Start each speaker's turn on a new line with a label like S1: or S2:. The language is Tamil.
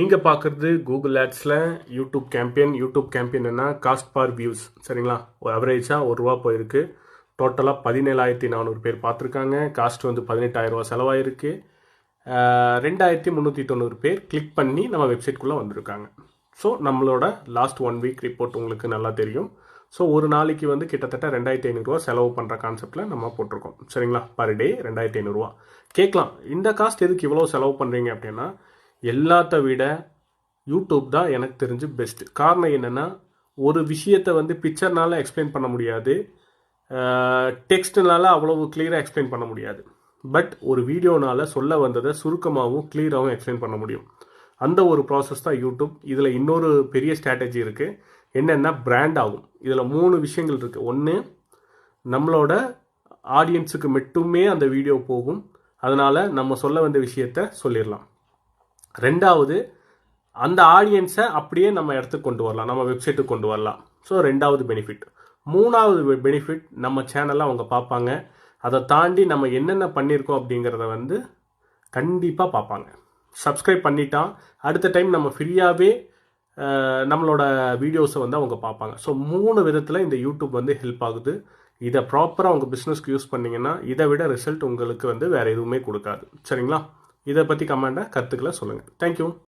S1: நீங்கள் பார்க்குறது கூகுள் ஆட்ஸில் யூடியூப் கேம்பியன் யூடியூப் கேம்பியன் என்ன காஸ்ட் பார் வியூஸ் சரிங்களா? ஒரு அவரேஜாக ஒரு ரூபா போயிருக்கு. டோட்டலாக பதினேழாயிரத்தி நானூறு பேர் பார்த்துருக்காங்க காஸ்ட் வந்து பதினெட்டாயிரரூவா செலவாயிருக்கு. ரெண்டாயிரத்தி முந்நூற்றி தொண்ணூறு பேர் கிளிக் பண்ணி நம்ம வெப்சைட்குள்ளே வந்திருக்காங்க. ஸோ நம்மளோட லாஸ்ட் ஒன் வீக் ரிப்போர்ட் உங்களுக்கு நல்லா தெரியும். ஸோ ஒரு நாளைக்கு வந்து கிட்டத்தட்ட ரெண்டாயிரத்தி ஐநூறுரூவா செலவு பண்ணுற கான்செப்டில் நம்ம போட்டிருக்கோம். சரிங்களா? பர் டே ரெண்டாயிரத்தி ஐநூறுரூவா கேட்கலாம். இந்த காஸ்ட் எதுக்கு இவ்வளோ செலவு பண்ணுறீங்க அப்படின்னா எல்லாத்த விட யூடியூப் தான் எனக்கு தெரிஞ்சு பெஸ்ட் காரணம் என்னென்னா ஒரு விஷயத்தை வந்து பிக்சர்னால எக்ஸ்பிளைன் பண்ண முடியாது. டெக்ஸ்ட்னால அவ்வளவு கிளியராக எக்ஸ்பிளைன் பண்ண முடியாது. பட் ஒரு வீடியோனால சொல்ல வந்ததை சுருக்கமாகவும் கிளியராகவும் எக்ஸ்பிளைன் பண்ண முடியும். அந்த ஒரு ப்ராசஸ் தான் யூடியூப். இதில் இன்னொரு பெரிய ஸ்ட்ராட்டஜி இருக்குது என்னென்னா பிராண்ட் ஆகும். இதில் மூணு விஷயங்கள் இருக்குது ஒன்று நம்மளோட ஆடியன்ஸுக்கு மட்டுமே அந்த வீடியோ போகும். அதனால் நம்ம சொல்ல வந்த விஷயத்த சொல்லிடலாம். ரெண்டாவது அந்த ஆடியன்ஸை அப்படியே நம்ம இடத்துக்கு கொண்டு வரலாம். நம்ம வெப்சைட்டுக்கு கொண்டு வரலாம். ஸோ ரெண்டாவது பெனிஃபிட் மூணாவது பெனிஃபிட் நம்ம சேனலை அவங்க பார்ப்பாங்க. அதை தாண்டி நம்ம என்னென்ன பண்ணியிருக்கோம் அப்படிங்கிறத வந்து கண்டிப்பாக பார்ப்பாங்க. சப்ஸ்கிரைப் பண்ணிட்டான் அடுத்த டைம் நம்ம ஃப்ரீயாகவே நம்மளோட வீடியோஸை வந்து அவங்க பார்ப்பாங்க. ஸோ மூணு விதத்தில் இந்த யூடியூப் வந்து ஹெல்ப் ஆகுது. இதை ப்ராப்பராக உங்கள் பிஸ்னஸ்க்கு யூஸ் பண்ணிங்கன்னா இதை விட ரிசல்ட் உங்களுக்கு வந்து வேறு எதுவுமே கொடுக்காது. சரிங்களா? இதை பற்றி கமெண்ட்டை கருத்துக்களை சொல்லுங்கள் தேங்க்யூ